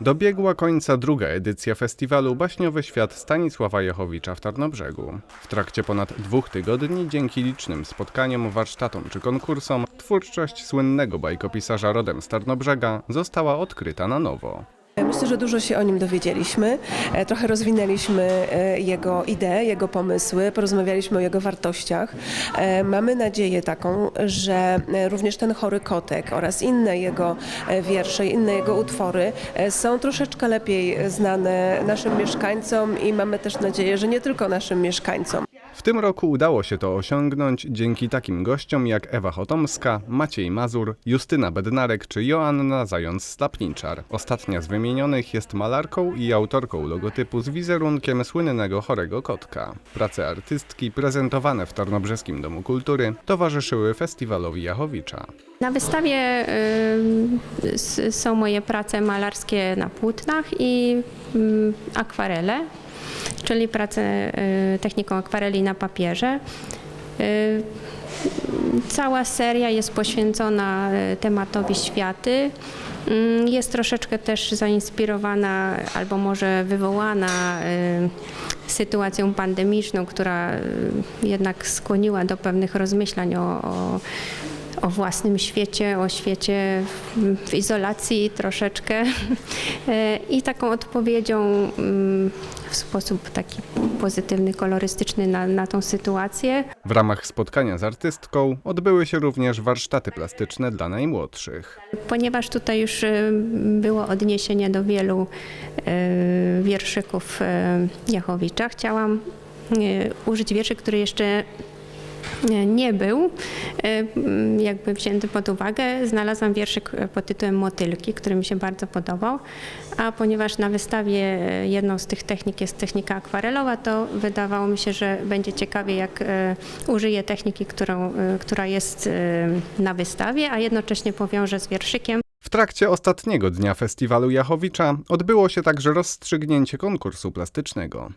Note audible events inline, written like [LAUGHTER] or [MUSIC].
Dobiegła końca druga edycja festiwalu Baśniowy Świat Stanisława Jachowicza w Tarnobrzegu. W trakcie ponad dwóch tygodni, dzięki licznym spotkaniom, warsztatom czy konkursom, twórczość słynnego bajkopisarza rodem z Tarnobrzega została odkryta na nowo. Myślę, że dużo się o nim dowiedzieliśmy. E, Trochę rozwinęliśmy e, jego idee, jego pomysły, porozmawialiśmy o jego wartościach. E, Mamy nadzieję taką, że również ten chory kotek oraz inne jego wiersze, inne jego utwory są troszeczkę lepiej znane naszym mieszkańcom i mamy też nadzieję, że nie tylko naszym mieszkańcom. Tym roku udało się to osiągnąć dzięki takim gościom jak Ewa Chotomska, Maciej Mazur, Justyna Bednarek czy Joanna Zając-Stapniczar. Ostatnia z wymienionych jest malarką i autorką logotypu z wizerunkiem słynnego chorego kotka. Prace artystki prezentowane w Tarnobrzeskim Domu Kultury towarzyszyły festiwalowi Jachowicza. Na wystawie y, są moje prace malarskie na płótnach i mm, akwarele, czyli prace y, techniką akwareli na papierze. Y, Cała seria jest poświęcona y, tematowi światy. Mm, Jest troszeczkę też zainspirowana albo może wywołana sytuacją pandemiczną, która jednak skłoniła do pewnych rozmyślań o, o, o własnym świecie, o świecie w, izolacji troszeczkę [LAUGHS] E, i taką odpowiedzią mm, w sposób taki pozytywny, kolorystyczny na, na tą sytuację. W ramach spotkania z artystką odbyły się również warsztaty plastyczne dla najmłodszych. Ponieważ tutaj już e, było odniesienie do wielu e, wierszyków Jachowicza, chciałam użyć wierszy, który jeszcze nie był e, jakby wzięty pod uwagę. Znalazłam wierszyk e, pod tytułem Motylki, który mi się bardzo podobał, a ponieważ na wystawie e, jedną z tych technik jest technika akwarelowa, to wydawało mi się, że będzie ciekawie, jak e, użyję techniki, którą, e, która jest e, na wystawie, a jednocześnie powiążę z wierszykiem. W trakcie ostatniego dnia festiwalu Jachowicza odbyło się także rozstrzygnięcie konkursu plastycznego.